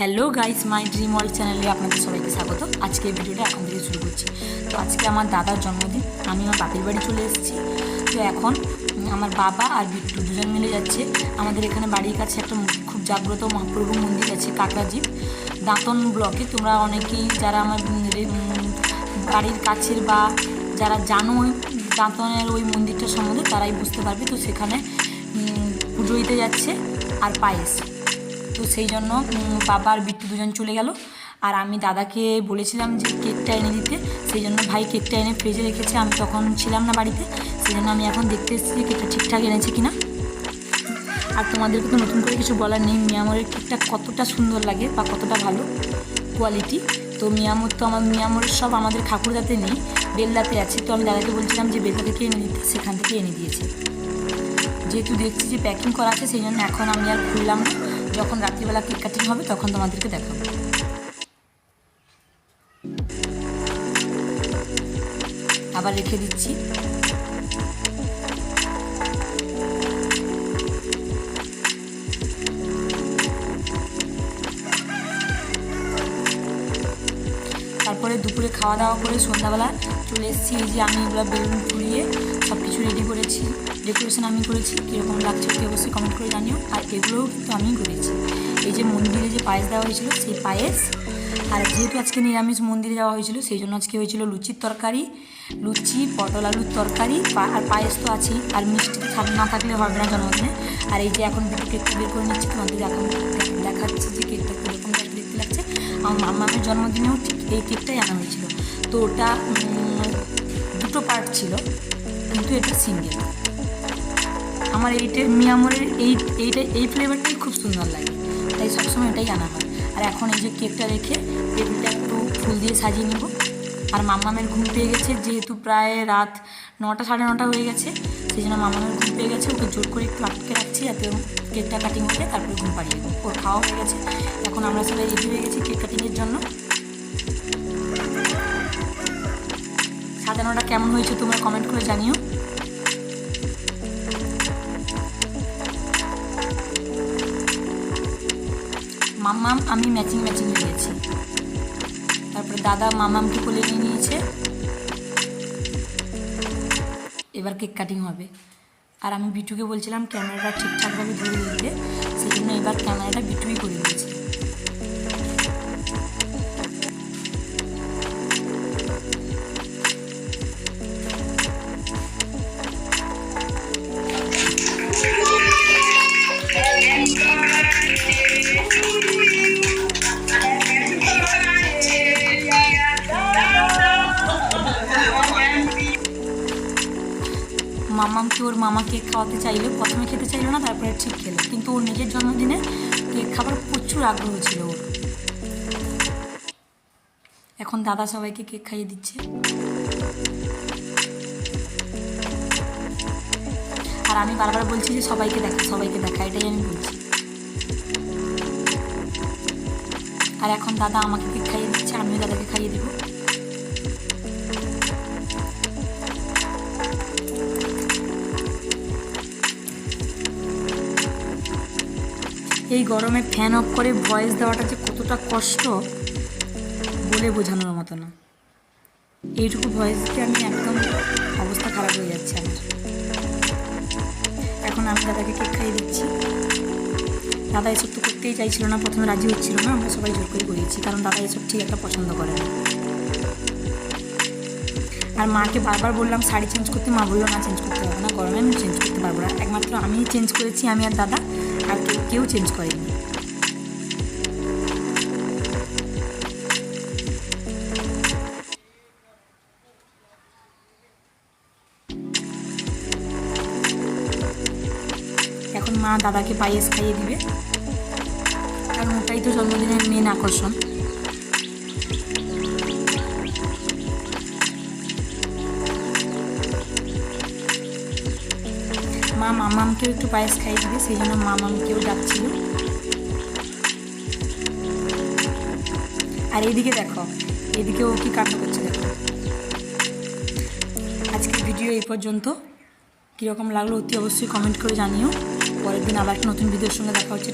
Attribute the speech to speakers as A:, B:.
A: Hello guys my dream world চ্যানেলে আপনাদের সবাইকে স্বাগত। আজকে ভিডিওটা এখন থেকে শুরু করছি। তো আজকে আমার দাদার জন্মদিন, আমি আমার বাপের বাড়ি চলে এসেছি। তো এখন আমার বাবা আর বিট্টু দুজন মিলে যাচ্ছে। আমাদের এখানে বাড়ির কাছে একটা খুব জাগ্রত মহাপ্রভু মন্দির আছে কাকরাজিপ দাঁতন ব্লকে তোমরা অনেকেই যারা আমার বাড়ির কাছের বা যারা জানো ওই দাঁতনের ওই মন্দিরটা সম্বন্ধে, তারাই বুঝতে পারবে। তো সেখানে পুজো দিতে যাচ্ছে। আর পায়েস। তো সেই জন্য উম, বাবা আর বিট্টু দুজন চলে গেল। আর আমি দাদাকে বলেছিলাম যে কেকটা এনে দিতে। সেই জন্য ভাই কেকটা এনে ফ্রিজে রেখেছে। আমি তখন ছিলাম না বাড়িতে। সেই জন্য আমি এখন দেখতে এসেছি যে কেকটা ঠিকঠাক এনেছে কিনা। আর তোমাদেরকে তো নতুন করে কিছু বলার নেই। মিয়ামরের কেকটা কতটা সুন্দর লাগে বা কতটা ভালো কোয়ালিটি তো মিয়ামর তো আমার মিয়ামরের সব আমাদের ঠাকুরদাতে নেই বেলদাতে আছে। তো আমি দাদাকে বলছিলাম যে বেলদা থেকে এনে দিতে? সেখান থেকে এনে দিয়েছে। যেহেতু দেখছি যে প্যাকিং করা আছে, সেই জন্য এখন আমি আর খুললাম যখন রাত্রিবেলা কেক কাটিং হবে, তখন তোমাদেরকে দেখাবো। আবার রেখে দিচ্ছি। তারপরে দুপুরে খাওয়া দাওয়া করে সন্ধ্যাবেলা চলে এসেছি। এই যে আমি এগুলো বেলুন ফুলিয়ে সব কিছু রেডি করেছি। ডেকোরেশন আমি করেছি, কীরকম লাগছে কি অবশ্যই কমেন্ট করে জানিও। আর এগুলোও কিন্তু আমি করেছি। এই যে মন্দিরে যে পায়েস দেওয়া হয়েছিল, সেই পায়েস। আর যেহেতু আজকে নিরামিষ মন্দিরে যাওয়া হয়েছিল, সেই জন্য আজকে হয়েছিল লুচির তরকারি। লুচি, পটল আলুর তরকারি আর পায়েস তো আছেই। আর মিষ্টি থাক- না থাকলে হবে না জন্মদিনে। আর এই যে এখন কেকটা বের করে নিচ্ছি, তোমাদের এখন দেখাচ্ছি যে কেকটা কীরকম দেখতে আমার মামামের জন্মদিনেও এই কেকটাই আনা হয়েছিল। তো ওটা দুটো পার্ট ছিল, কিন্তু এটা সিঙ্গেল আমার এইটা মিয়ামরের এই এইটা এই ফ্লেভারটাই খুব সুন্দর লাগে। তাই সবসময় এটাই আনা হয়। আর এখন এই যে কেকটা রেখে টেবিলটা একটু ফুল দিয়ে সাজিয়ে নিব। আর মামামের ঘুম পেয়ে গেছে, যেহেতু প্রায় রাত নটা, সাড়ে নটা হয়ে গেছে, সেই জন্য মামামের ঘুম পেয়ে গেছে। ওকে জোর করে একটু আটকে রাখছি যাতে কেকটা কাটিং করে তারপরে ঘুম পাড়িয়ে দেবো। ওর খাওয়া হয়ে গেছে। এখন আমরা সবাই রেডি হয়ে গেছি কেক কাটিংয়ের জন্য। সাজানোটা কেমন হয়েছে তোমরা কমেন্ট করে জানিও। মাম্মাম, আমি ম্যাচিং ম্যাচিং দিয়েছি তারপরে দাদা মামামকে কোলে নিয়ে নিয়েছে। এবার কেক কাটিং হবে। আর আমি বিটুকে বলছিলাম ক্যামেরাটা ঠিকঠাকভাবে ধরে দিতে। সেই জন্য এবার ক্যামেরাটা বিটুই করে দিয়েছে মামামকে ওর মামা কেক খাওয়াতে চাইলো? প্রথমে খেতে চাইলো না, তারপরে ঠিক খেলো। কিন্তু ওর নিজের জন্মদিনে কেক খাবার প্রচুর আগ্রহ ছিল ওর। এখন দাদা সবাইকে কেক খাইয়ে দিচ্ছে। আর আমি বারবার বলছি যে সবাইকে দেখা সবাইকে দেখা, এটাই আমি বলছি। আর এখন দাদা আমাকে কেক খাইয়ে দিচ্ছে, আমিও দাদাকে খাইয়ে দেবো। এই গরমে ফ্যান অফ করে ভয়েস দেওয়াটা যে কতটা কষ্ট, বলে বোঝানোর মতো না। এইটুকু ভয়েস দিয়ে আমি একদম অবস্থা খারাপ হয়ে যাচ্ছে আমার। এখন আমি দাদাকে কেক খাইয়ে দিচ্ছি। দাদা এসব তো করতেই চাইছিল না, প্রথমে রাজি হচ্ছিল না, আমরা সবাই জোর করে করিয়েছি, কারণ দাদা এসব ঠিক একটা পছন্দ করে না। আর মাকে বারবার বললাম, শাড়ি চেঞ্জ করতে মা বলল, না চেঞ্জ করতে হবে না, গরমে আমি চেঞ্জ করতে পারব না। একমাত্র আমিই চেঞ্জ করেছি, আমি আর দাদা, আর কেউ কেউ চেঞ্জ করেনি। এখন মা দাদাকে পায়েস খাইয়ে দিবে। কারণ ওটাই তো জন্মদিনের মেন আকর্ষণ। মা মামামকেও একটু পায়েস খাইয়ে দিবে, সেই জন্য মামামকেও ডাকছিল। আর এইদিকে দেখো এদিকে ও কি কাণ্ড করছে দেখো। আজকের ভিডিও এই পর্যন্ত। কীরকম লাগল অতি অবশ্যই কমেন্ট করে জানিও। পরের দিন আবার একটা নতুন ভিডিওর সঙ্গে দেখা হচ্ছে।